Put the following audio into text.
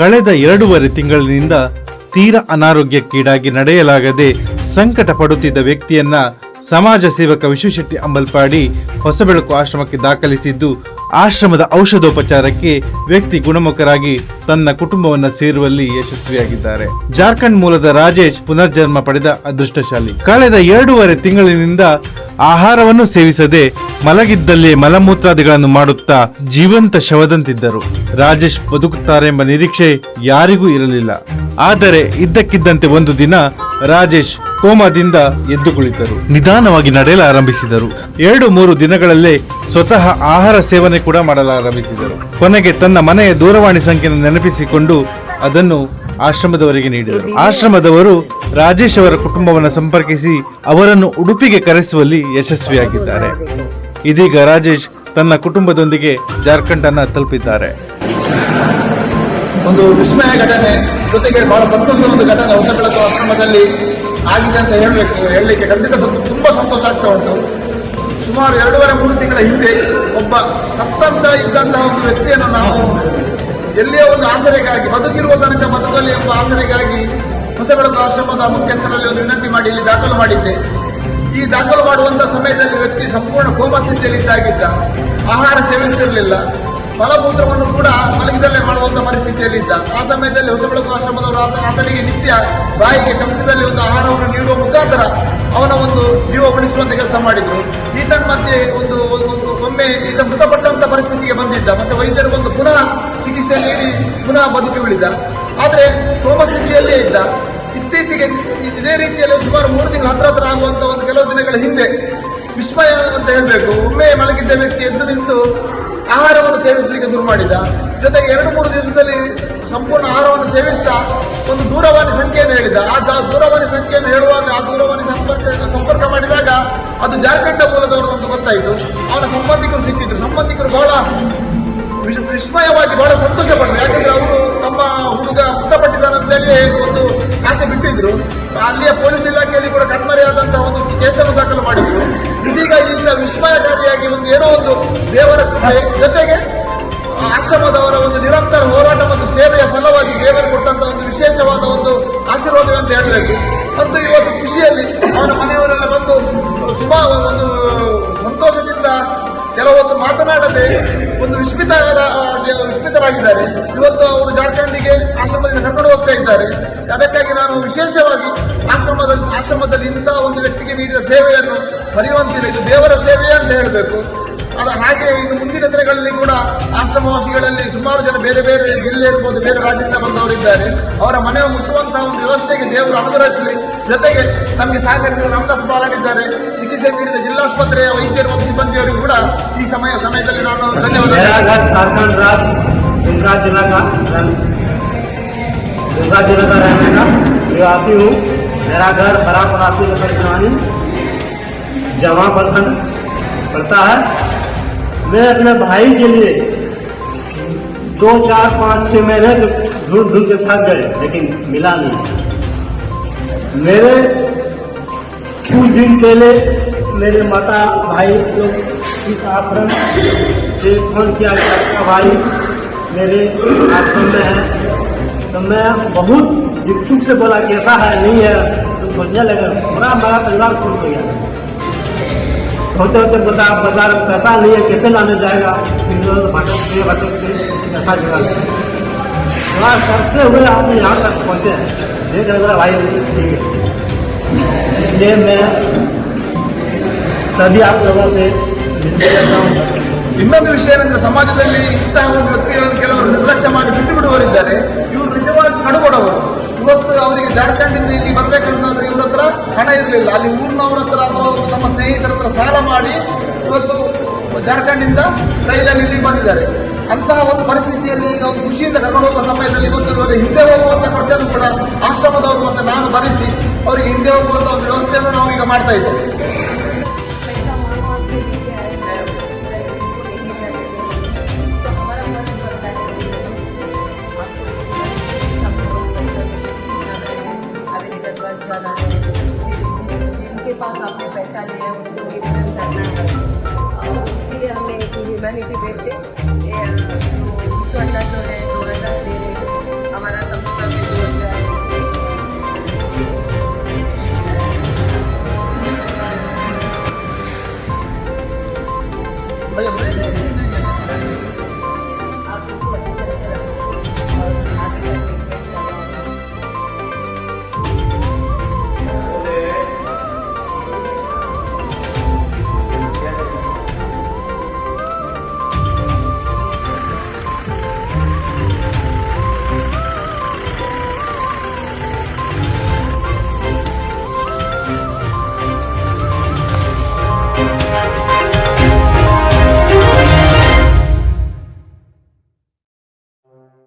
ಕಳೆದ ಎರಡೂವರೆ ತಿಂಗಳಿನಿಂದ ತೀರಾ ಅನಾರೋಗ್ಯಕ್ಕೀಡಾಗಿ ನಡೆಯಲಾಗದೆ ಸಂಕಟ ಪಡುತ್ತಿದ್ದ ವ್ಯಕ್ತಿಯನ್ನ ಸಮಾಜ ಸೇವಕ ವಿಶ್ವಶೆಟ್ಟಿ ಅಂಬಲ್ಪಾಡಿ ಹೊಸಬೆಳಕು ಆಶ್ರಮಕ್ಕೆ ದಾಖಲಿಸಿದ್ದು, ಆಶ್ರಮದ ಔಷಧೋಪಚಾರಕ್ಕೆ ವ್ಯಕ್ತಿ ಗುಣಮುಖರಾಗಿ ತನ್ನ ಕುಟುಂಬವನ್ನ ಸೇರುವಲ್ಲಿ ಯಶಸ್ವಿಯಾಗಿದ್ದಾರೆ. ಜಾರ್ಖಂಡ್ ಮೂಲದ ರಾಜೇಶ್ ಪುನರ್ಜನ್ಮ ಪಡೆದ ಅದೃಷ್ಟಶಾಲಿ. ಕಳೆದ ಎರಡೂವರೆ ತಿಂಗಳಿನಿಂದ ಆಹಾರವನ್ನು ಸೇವಿಸದೆ ಮಲಗಿದ್ದಲ್ಲಿ ಮಲಮೂತ್ರಾದಿಗಳನ್ನು ಮಾಡುತ್ತಾ ಜೀವಂತ ಶವದಂತಿದ್ದರು. ರಾಜೇಶ್ ಬದುಕುತ್ತಾರೆಂಬ ನಿರೀಕ್ಷೆ ಯಾರಿಗೂ ಇರಲಿಲ್ಲ. ಆದರೆ ಇದ್ದಕ್ಕಿದ್ದಂತೆ ಒಂದು ದಿನ ರಾಜೇಶ್ ಕೋಮಾದಿಂದ ಎದ್ದು ಕುಳಿತರು ನಿಧಾನವಾಗಿ ನಡೆಯಲಾರಂಭಿಸಿದರು ಎರಡು ಮೂರು ದಿನಗಳಲ್ಲೇ ಸ್ವತಃ ಆಹಾರ ಸೇವನೆ ಕೂಡ ಮಾಡಲಾರಂಭಿಸಿದರು. ಕೊನೆಗೆ ತನ್ನ ಮನೆಯ ದೂರವಾಣಿ ಸಂಖ್ಯೆಯನ್ನು ನೆನಪಿಸಿಕೊಂಡು ಅದನ್ನು ಆಶ್ರಮದವರಿಗೆ ನೀಡಿದರು. ಆಶ್ರಮದವರು ರಾಜೇಶ್ ಅವರ ಕುಟುಂಬವನ್ನು ಸಂಪರ್ಕಿಸಿ ಅವರನ್ನು ಉಡುಪಿಗೆ ಕರೆಸುವಲ್ಲಿ ಯಶಸ್ವಿಯಾಗಿದ್ದಾರೆ. ಇದೀಗ ರಾಜೇಶ್ ತನ್ನ ಕುಟುಂಬದೊಂದಿಗೆ ಜಾರ್ಖಂಡ್ ಅನ್ನ ತಲುಪಿದ್ದಾರೆ. ಒಂದು ವಿಸ್ಮಯ ಘಟನೆ ಜೊತೆಗೆ ಬಹಳ ಸಂತೋಷದ ಒಂದು ಘಟನೆ ಹೊಸ ಬೆಳಕು ಆಶ್ರಮದಲ್ಲಿ ಆಗಿದೆ ಅಂತ ಹೇಳಬೇಕು. ಹೇಳಲಿಕ್ಕೆ ಖಂಡಿತ ತುಂಬಾ ಸಂತೋಷ ಆಗ್ತಾ ಉಂಟು. ಸುಮಾರು ಎರಡೂವರೆ ಮೂರು ತಿಂಗಳ ಹಿಂದೆ ಒಬ್ಬ ಸತ್ತಂತ ಇದ್ದಂತಹ ಒಂದು ವ್ಯಕ್ತಿಯನ್ನು ನಾವು ಎಲ್ಲಿಯೋ ಒಂದು ಆಸರೆಗಾಗಿ, ಬದುಕಿರುವ ತನಕ ಬದುಕಲ್ಲಿ ಎಂಬ ಆಸರೆಗಾಗಿ ಹೊಸಬಳಕ ಆಶ್ರಮದ ಮುಖ್ಯಸ್ಥರಲ್ಲಿ ಒಂದು ವಿನಂತಿ ಮಾಡಿ ಇಲ್ಲಿ ದಾಖಲು ಮಾಡಿದ್ದೆ. ಈ ದಾಖಲು ಮಾಡುವಂತಹ ಸಮಯದಲ್ಲಿ ವ್ಯಕ್ತಿ ಸಂಪೂರ್ಣ ಕೋಮ ಸ್ಥಿತಿಯಲ್ಲಿ ಇದ್ದಾಗಿದ್ದ, ಆಹಾರ ಸೇವಿಸುತ್ತಿರಲಿಲ್ಲ ಮಲಮೂತ್ರವನ್ನು ಕೂಡ ಮಲಗಿದಲ್ಲೇ ಮಾಡುವಂತ ಪರಿಸ್ಥಿತಿಯಲ್ಲಿದ್ದ ಆ ಸಮಯದಲ್ಲಿ ಹೊಸಬೆಳಕು ಆಶ್ರಮದವರು ಆತ ಆತನಿಗೆ ನಿತ್ಯ ಬಾಯಿಗೆ ಚಮಚದಲ್ಲಿ ಒಂದು ಆಹಾರವನ್ನು ನೀಡುವ ಉಳಿಸುವಂತ ಕೆಲಸ ಮಾಡಿದ್ರು. ಈತನ ಮಧ್ಯೆ ಒಂದು ಒಮ್ಮೆ ಈತ ಮೃತಪಟ್ಟಂತ ಪರಿಸ್ಥಿತಿಗೆ ಬಂದಿದ್ದ. ಮತ್ತೆ ವೈದ್ಯರು ಬಂದು ಪುನಃ ಚಿಕಿತ್ಸೆ ನೀಡಿ ಪುನಃ ಬದುಕಿ ಉಳಿದ. ಆದ್ರೆ ಕೋಮ ಸ್ಥಿತಿಯಲ್ಲೇ ಇದ್ದ. ಇತ್ತೀಚೆಗೆ ಇದೇ ರೀತಿಯಲ್ಲಿ ಸುಮಾರು ಮೂರು ತಿಂಗಳ ಹತ್ರ ಹತ್ರ ಆಗುವಂತ ಒಂದು ಕೆಲವು ದಿನಗಳ ಹಿಂದೆ ವಿಸ್ಮಯ ಅಂತ ಹೇಳಬೇಕು. ಒಮ್ಮೆ ಮಲಗಿದ್ದ ವ್ಯಕ್ತಿ ಎದ್ದು ನಿಂತು ಆಹಾರವನ್ನು ಸೇವಿಸಲಿಕ್ಕೆ ಶುರು ಮಾಡಿದ. ಜೊತೆಗೆ ಎರಡು, ಮೂರು ದಿವಸದಲ್ಲಿ ಸಂಪೂರ್ಣ ಆಹಾರವನ್ನು ಸೇವಿಸ್ತಾ ಒಂದು ದೂರವಾಣಿ ಸಂಖ್ಯೆಯನ್ನು ಹೇಳಿದ. ಆ ದೂರವಾಣಿ ಸಂಖ್ಯೆಯನ್ನು ಹೇಳುವಾಗ ಆ ದೂರವಾಣಿ ಸಂಪರ್ಕ ಸಂಪರ್ಕ ಮಾಡಿದಾಗ ಅದು ಜಾರ್ಖಂಡ ಮೂಲದವರು ಅಂತ ಗೊತ್ತಾಯಿತು. ಅವನ ಸಂಬಂಧಿಕರು ಸಿಕ್ಕಿದ್ರು. ಸಂಬಂಧಿಕರು ಬಹಳ ವಿಸ್- ವಿಸ್ಮಯವಾಗಿ ಬಹಳ ಸಂತೋಷ ಪಟ್ಟರು ಯಾಕಂದ್ರೆ ಅವರು ತಮ್ಮ ಹುಡುಗ ಮೃತಪಟ್ಟಿದ್ದಾನಂತೇಳಿ ಒಂದು ಆಸೆ ಬಿಟ್ಟಿದ್ರು. ಅಲ್ಲಿಯ ಪೊಲೀಸ್ ಇಲಾಖೆಯಲ್ಲಿ ಕೂಡ ಕಣ್ಮರೆಯಾದಂತಹ ವಿಶೇಷವಾದ ಒಂದು ಆಶೀರ್ವಾದವೇ ಅಂತ ಹೇಳಬೇಕು. ಮತ್ತು ಇವತ್ತು ಖುಷಿಯಲ್ಲಿ ಅವನ ಮನೆಯವರೆಲ್ಲ ಬಂದು ಸುಮಾರು ಒಂದು ಸಂತೋಷದಿಂದ ಕೆಲವೊಂದು ಮಾತನಾಡದೆ ಒಂದು ವಿಸ್ಮಿತ ವಿಸ್ಮಿತರಾಗಿದ್ದಾರೆ. ಇವತ್ತು ಅವರು ಜಾರ್ಖಂಡಿಗೆ ಆಶ್ರಮದಿಂದ ಕರ್ಕೊಂಡು ಹೋಗ್ತಾ ಇದ್ದಾರೆ. ಅದಕ್ಕಾಗಿ ನಾನು ವಿಶೇಷವಾಗಿ ಆಶ್ರಮದಲ್ಲಿ ಆಶ್ರಮದಲ್ಲಿ ಇಂತಹ ಒಂದು ವ್ಯಕ್ತಿಗೆ ನೀಡಿದ ಸೇವೆಯನ್ನು ಮರೆಯುವಂತಿಲ್ಲ ಇದು ದೇವರ ಸೇವೆಯೇ ಅಂತ ಹೇಳಬೇಕು. ಅದ ಹಾಗೆ ಇನ್ನು ಮುಂದಿನ ದಿನಗಳಲ್ಲಿ ಕೂಡ ಆಶ್ರಮವಾಸಿಗಳಲ್ಲಿ ಸುಮಾರು ಜನ ಬೇರೆ ಬೇರೆ ಜಿಲ್ಲೆ ಇರ್ಬೋದು ಬೇರೆ ರಾಜ್ಯದಿಂದ ಬಂದವರಿದ್ದಾರೆ ಅವರ ಮನೆ ಮುಟ್ಟುವಂತಹ ಒಂದು ವ್ಯವಸ್ಥೆಗೆ ದೇವರು ಅನುಗ್ರಹಿಸಲಿ ಜೊತೆಗೆ ನಮಗೆ ಸಹಕರಿಸಿದ ರಾಮದಾಸ್ ಬಾಲನಿದ್ದಾರೆ ಚಿಕಿತ್ಸೆ ನೀಡಿದ ಜಿಲ್ಲಾಸ್ಪತ್ರೆಯ ವೈದ್ಯರು ಮತ್ತು ಸಿಬ್ಬಂದಿಯವರಿಗೂ ಕೂಡ ಈ ಸಮಯ ಸಮಯದಲ್ಲಿ ನಾನು ಧನ್ಯವಾದ मेरा घर झारखंड राज्य दुमका जिला का दुमका जिला का रहने का निवासी हूँ मेरा घर बड़ा परासी नगर जमा प्रखंड पड़ता है मैं अपने भाई के लिए दो, चार, पाँच छः महीने से ढूंढ ढूंढ के थक गए, लेकिन मिला नहीं। मेरे कुछ दिन पहले मेरे माता भाई लोग इस आश्रम से फ़ोन किया आपका भाई मेरे आश्रम में है। तो मैं बहुत इच्छुक से बोला कैसा है, नहीं है तो सोचने लगा, बड़ा मेरा परिवार खुश हो गया। होते होते बता बाजार में पैसा नहीं है कैसे लाने जाएगा फिर जो भटकते भटकते पैसा जुड़ा थोड़ा करते हुए आप यहाँ तक पहुँचे हैं देख रहे मेरा भाई ठीक है इसलिए मैं सभी आप लोगों से विनती करता हूँ ಇನ್ನೊಂದು ವಿಷಯ ಏನಂದ್ರೆ ಸಮಾಜದಲ್ಲಿ ಇಂತಹ ಒಂದು ವ್ಯಕ್ತಿಗಳನ್ನು ಕೆಲವರು ನಿರ್ಲಕ್ಷ್ಯ ಮಾಡಿ ಜಾರ್ಖಂಡಿಂದ ರೈಲಲ್ಲಿ ಇಲ್ಲಿಗೆ ಬಂದಿದ್ದಾರೆ ಅಂತಹ ಒಂದು ಪರಿಸ್ಥಿತಿಯಲ್ಲಿ ಈಗ ಒಂದು ಖುಷಿಯಿಂದ ಕರ್ಕೊಂಡು ಹೋಗುವ ಸಮಯದಲ್ಲಿ ಇವತ್ತು ಇವರು ಹಿಂದೆ ಹೋಗುವಂತ ಖರ್ಚನ್ನು ಕೂಡ ಆಶ್ರಮದವರು ಮತ್ತೆ ನಾನು ಭರಿಸಿ ಅವರಿಗೆ ಹಿಂದೆ ಹೋಗುವಂತ ಒಂದು ವ್ಯವಸ್ಥೆಯನ್ನು ನಾವು ಈಗ ಮಾಡ್ತಾ ಇದ್ದೇವೆ पैसा वहाँ वहाँ पे लेके आए हैं तो हमारा मन करता है अगर इधर बस जाना है जिनके पास आपने पैसा लिया है उनको रिटर्न करना है और इसीलिए हमने एक ह्यूमैनिटी बेस से ये, जो विश्व अन्न जो है दो हज़ार दे रहे हैं